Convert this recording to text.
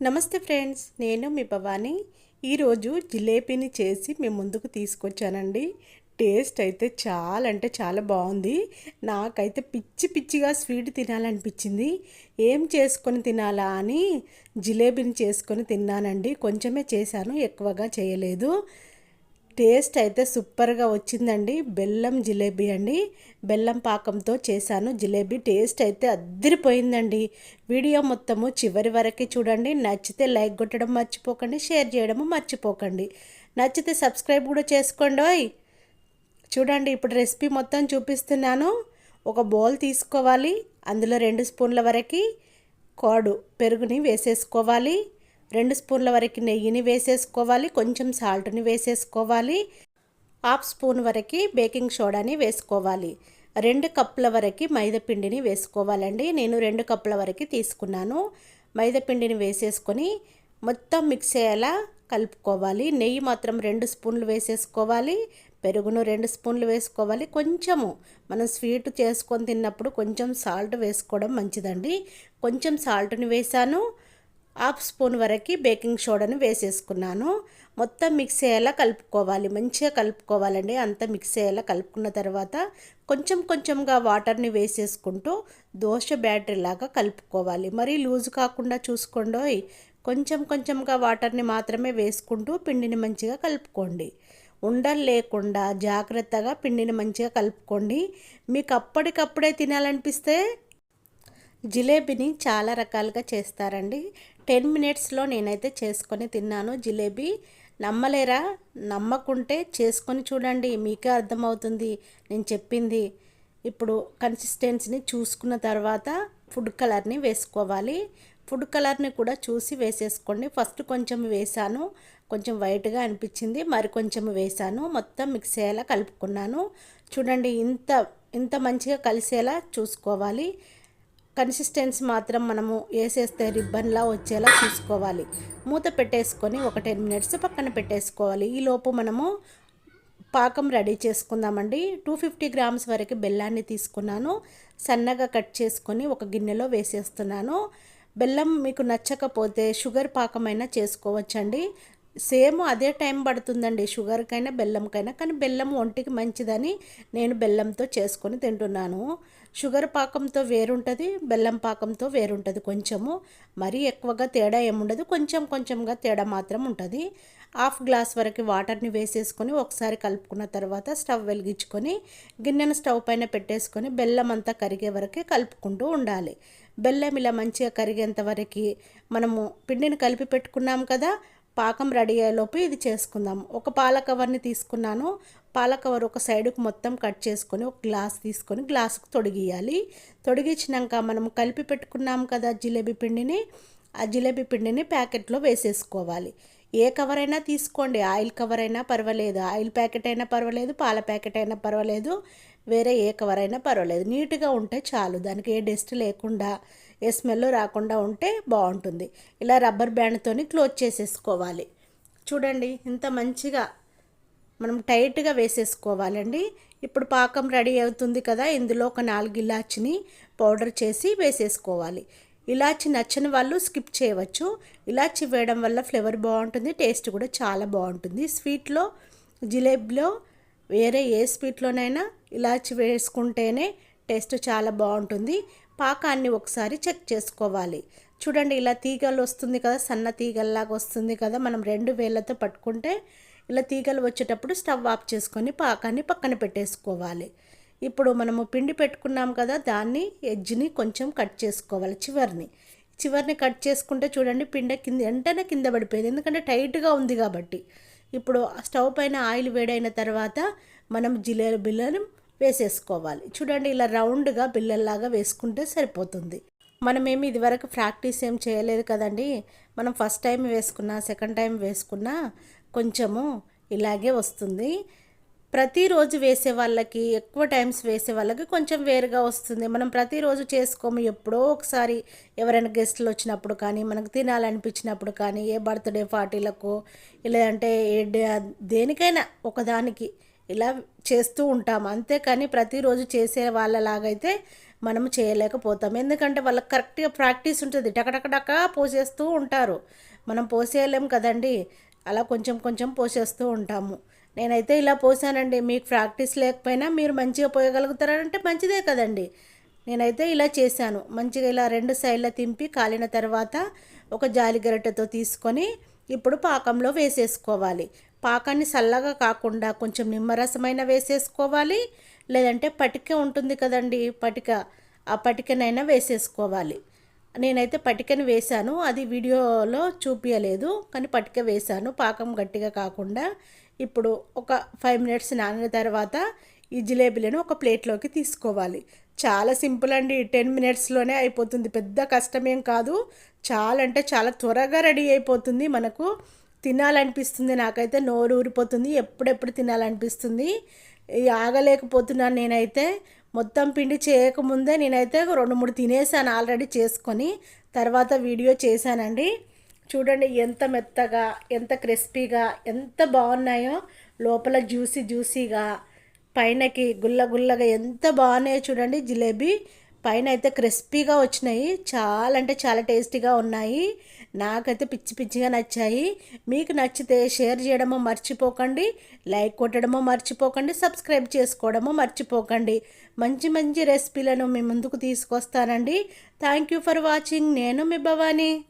నమస్తే ఫ్రెండ్స్ నేను మీ భవాని. ఈరోజు జిలేబీని చేసి మీ ముందుకు తీసుకొచ్చానండి. టేస్ట్ అయితే చాలా అంటే చాలా బాగుంది. నాకైతే పిచ్చి పిచ్చిగా స్వీట్ తినాలనిపించింది. ఏం చేసుకొని తినాలా అని జిలేబీని చేసుకొని తిన్నానండి. కొంచెమే చేశాను ఎక్కువగా చేయలేదు. టేస్ట్ అయితే సూపర్గా వచ్చిందండి. బెల్లం జిలేబీ అండి. బెల్లం పాకంతో చేశాను. జిలేబీ టేస్ట్ అయితే అద్దరిపోయిందండి వీడియో మొత్తము చివరి వరకు చూడండి. నచ్చితే లైక్ కొట్టడం మర్చిపోకండి. షేర్ చేయడము మర్చిపోకండి. నచ్చితే సబ్స్క్రైబ్ కూడా చేసుకోండి చూడండి ఇప్పుడు రెసిపీ మొత్తం చూపిస్తున్నాను. ఒక బౌల్ తీసుకోవాలి. అందులో రెండు స్పూన్ల వరకు కోడు పెరుగుని వేసేసుకోవాలి. రెండు స్పూన్ల వరకు నెయ్యిని వేసేసుకోవాలి కొంచెం సాల్ట్ని వేసేసుకోవాలి హాఫ్ స్పూన్ వరకు బేకింగ్ సోడాని వేసుకోవాలి రెండు కప్పుల వరకు మైదాపిండిని వేసుకోవాలండి. నేను రెండు కప్పుల వరకు తీసుకున్నాను. మైదాపిండిని వేసేసుకొని మొత్తం మిక్స్ అయ్యేలా కలుపుకోవాలి. నెయ్యి మాత్రం రెండు స్పూన్లు వేసేసుకోవాలి పెరుగును రెండు స్పూన్లు వేసుకోవాలి. కొంచెము మనం స్వీట్ చేసుకొని తిన్నప్పుడు కొంచెం సాల్ట్ వేసుకోవడం మంచిదండి. కొంచెం సాల్ట్ని వేసాను హాఫ్ స్పూన్ వరకు బేకింగ్ సోడాని వేసేసుకున్నాను. మొత్తం మిక్స్ అయ్యేలా కలుపుకోవాలి. మంచిగా కలుపుకోవాలండి. అంతా మిక్స్ అయ్యేలా కలుపుకున్న తర్వాత కొంచెం కొంచెంగా వాటర్ని వేసేసుకుంటూ దోశ బ్యాటరీ లాగా కలుపుకోవాలి. మరీ లూజ్ కాకుండా చూసుకోండి. కొంచెం కొంచెంగా వాటర్ని మాత్రమే వేసుకుంటూ పిండిని మంచిగా కలుపుకోండి. ఉండలు లేకుండా జాగ్రత్తగా పిండిని మంచిగా కలుపుకోండి. మీకు అప్పటికప్పుడే తినాలనిపిస్తే జిలేబీని చాలా రకాలుగా చేస్తారండి. టెన్ మినిట్స్లో నేనైతే చేసుకొని తిన్నాను. జిలేబీ నమ్మలేరా? నమ్మకుంటే చేసుకొని చూడండి మీకే అర్థమవుతుంది. నేను చెప్పింది. ఇప్పుడు కన్సిస్టెన్సీని చూసుకున్న తర్వాత ఫుడ్ కలర్ని వేసుకోవాలి. ఫుడ్ కలర్ని కూడా చూసి వేసేసుకోండి. ఫస్ట్ కొంచెం వేసాను. కొంచెం వైట్గా అనిపించింది. మరి కొంచెం వేసాను. మొత్తం మిక్స్ అయ్యేలా కలుపుకున్నాను. చూడండి ఇంత ఇంత మంచిగా కలిసేలా చూసుకోవాలి. కన్సిస్టెన్సీ మాత్రం మనము వేసేస్తే రిబ్బన్లా వచ్చేలా చూసుకోవాలి. మూత పెట్టేసుకొని ఒక టెన్ మినిట్స్ పక్కన పెట్టేసుకోవాలి. ఈలోపు మనము పాకం రెడీ చేసుకుందామండి. టూ ఫిఫ్టీ గ్రామ్స్ వరకు బెల్లాన్ని తీసుకున్నాను. సన్నగా కట్ చేసుకొని ఒక గిన్నెలో వేసేస్తున్నాను. బెల్లం మీకు నచ్చకపోతే షుగర్ పాకమైనా చేసుకోవచ్చండి. సేమ్ అదే టైం పడుతుందండి. షుగర్కైనా బెల్లంకైనా కానీ బెల్లం ఒంటికి మంచిదని నేను బెల్లంతో చేసుకొని తింటున్నాను. షుగర్ పాకంతో వేరుంటుంది బెల్లం పాకంతో వేరుంటుంది కొంచెము. మరీ ఎక్కువగా తేడా ఏముండదు. కొంచెం కొంచెంగా తేడా మాత్రం ఉంటుంది. హాఫ్ గ్లాస్ వరకు వాటర్ని వేసేసుకొని ఒకసారి కలుపుకున్న తర్వాత స్టవ్ వెలిగించుకొని గిన్నెను స్టవ్ పైన పెట్టేసుకొని బెల్లం అంతా కరిగే వరకే కలుపుకుంటూ ఉండాలి. బెల్లం ఇలా మంచిగా కరిగేంత వరకు మనము పిండిని కలిపి పెట్టుకున్నాం కదా పాకం రెడీ అయ్యేలోపు ఇది చేసుకుందాం. ఒక పాల కవర్ని తీసుకున్నాను. పాల కవర్ ఒక సైడుకు మొత్తం కట్ చేసుకొని ఒక గ్లాస్ తీసుకొని గ్లాసుకు తొడిగియాలి తొడిగించినాక మనం కలిపి పెట్టుకున్నాం కదా జిలేబీ పిండిని. ఆ జిలేబీ పిండిని ప్యాకెట్లో వేసేసుకోవాలి. ఏ కవర్ అయినా తీసుకోండి. ఆయిల్ కవర్ అయినా పర్వాలేదు. ఆయిల్ ప్యాకెట్ అయినా పర్వాలేదు పాల ప్యాకెట్ అయినా పర్వాలేదు వేరే ఏ కవర్ అయినా పర్వాలేదు. నీట్గా ఉంటే చాలు. దానికి ఏ డస్ట్ లేకుండా ఏ స్మెల్ రాకుండా ఉంటే బాగుంటుంది. ఇలా రబ్బర్ బ్యాండ్తోని క్లోజ్ చేసేసుకోవాలి. చూడండి ఇంత మంచిగా మనం టైట్గా వేసేసుకోవాలండి. ఇప్పుడు పాకం రెడీ అవుతుంది కదా ఇందులో ఒక నాలుగు ఇలాచిని పౌడర్ చేసి వేసేసుకోవాలి. ఇలాచి నచ్చని వాళ్ళు స్కిప్ చేయవచ్చు. ఇలాచి వేయడం వల్ల ఫ్లేవర్ బాగుంటుంది టేస్ట్ కూడా చాలా బాగుంటుంది. స్వీట్లో జిలేబీలో వేరే ఏ స్వీట్లోనైనా ఇలాచి వేసుకుంటేనే టేస్ట్ చాలా బాగుంటుంది. పాకాన్ని ఒకసారి చెక్ చేసుకోవాలి. చూడండి ఇలా తీగలు వస్తుంది కదా సన్న తీగల్లాగా వస్తుంది కదా మనం రెండు వేళ్ళతో పట్టుకుంటే ఇలా తీగలు వచ్చేటప్పుడు స్టవ్ ఆఫ్ చేసుకొని పాకాన్ని పక్కన పెట్టేసుకోవాలి. ఇప్పుడు మనము పిండి పెట్టుకున్నాం కదా దాన్ని ఎడ్జ్ని కొంచెం కట్ చేసుకోవాలి చివరిని. చివరిని కట్ చేసుకుంటే చూడండి పిండ కింద వెంటనే కింద పడిపోయింది. ఎందుకంటే టైట్గా ఉంది కాబట్టి. ఇప్పుడు స్టవ్ పైన ఆయిల్ వేడైన తర్వాత మనం జిలేబీలను వేసేసుకోవాలి. చూడండి ఇలా రౌండ్గా బిల్లల్లాగా వేసుకుంటే సరిపోతుంది. మనమేమి ఇదివరకు ప్రాక్టీస్ ఏం చేయలేదు కదండి. మనం ఫస్ట్ టైం వేసుకున్నా సెకండ్ టైం వేసుకున్నా కొంచెము ఇలాగే వస్తుంది. ప్రతిరోజు వేసే వాళ్ళకి ఎక్కువ టైమ్స్ వేసే వాళ్ళకి కొంచెం వేరుగా వస్తుంది. మనం ప్రతిరోజు చేసుకోము. ఎప్పుడో ఒకసారి ఎవరైనా గెస్ట్లు వచ్చినప్పుడు కానీ మనకు తినాలనిపించినప్పుడు కానీ ఏ బర్త్డే పార్టీలకు లేదంటే దేనికైనా ఒకదానికి ఇలా చేస్తూ ఉంటాం. అంతేకాని ప్రతిరోజు చేసే వాళ్ళలాగైతే మనం చేయలేకపోతాం. ఎందుకంటే వాళ్ళకి కరెక్ట్గా ప్రాక్టీస్ ఉంటుంది. టకటకటక పోసేస్తూ ఉంటారు. మనం పోసేయలేం కదండి. అలా కొంచెం కొంచెం పోసేస్తూ ఉంటాము. నేనైతే ఇలా పోసానండి. మీకు ప్రాక్టీస్ లేకపోయినా మీరు మంచిగా పోయగలుగుతారంటే మంచిదే కదండి. నేనైతే ఇలా చేశాను. మంచిగా ఇలా రెండు సైడ్ల తింపి కాలిన తర్వాత ఒక జాలి గరిటెతో తీసుకొని ఇప్పుడు పాకంలో వేసేసుకోవాలి. పాకాన్ని చల్లగా కాకుండా కొంచెం నిమ్మరసమైన వేసేసుకోవాలి. లేదంటే పటిక ఉంటుంది కదండి. పటిక. ఆ పటికనైనా వేసేసుకోవాలి. నేనైతే పటికని వేశాను. అది వీడియోలో చూపించలేదు కానీ పటిక వేశాను. పాకం గట్టిగా కాకుండా ఇప్పుడు ఒక ఫైవ్ మినిట్స్ నానిన తర్వాత ఈ జిలేబీలను ఒక ప్లేట్లోకి తీసుకోవాలి. చాలా సింపుల్ అండి. టెన్ మినిట్స్లోనే అయిపోతుంది. పెద్ద కష్టమేం కాదు. చాలా అంటే చాలా త్వరగా రెడీ అయిపోతుంది మనకు. తినాలనిపిస్తుంది. నాకైతే నోరు ఊరిపోతుంది. ఎప్పుడెప్పుడు తినాలనిపిస్తుంది. ఆగలేకపోతున్నాను నేనైతే. మొత్తం పిండి చేయకముందే నేనైతే రెండు మూడు తినేసాను ఆల్రెడీ చేసుకొని. తర్వాత వీడియో చేశానండి. చూడండి ఎంత మెత్తగా ఎంత క్రిస్పీగా ఎంత బాగున్నాయో. లోపల జ్యూసీ జ్యూసీగా పైనకి గుల్ల గుల్లగా ఎంత బాగున్నాయో చూడండి జిలేబీ. పైన అయితే క్రిస్పీగా వచ్చినాయి. చాలా అంటే చాలా టేస్టీగా ఉన్నాయి. నాకైతే పిచ్చి పిచ్చిగా నచ్చాయి. మీకు నచ్చితే షేర్ చేయడమో మర్చిపోకండి. లైక్ కొట్టడమో మర్చిపోకండి. సబ్స్క్రైబ్ చేసుకోవడమో మర్చిపోకండి. మంచి మంచి రెసిపీలను మీ ముందుకు తీసుకొస్తానండి. థ్యాంక్ యూ ఫర్ వాచింగ్ నేను మీ భవానీ.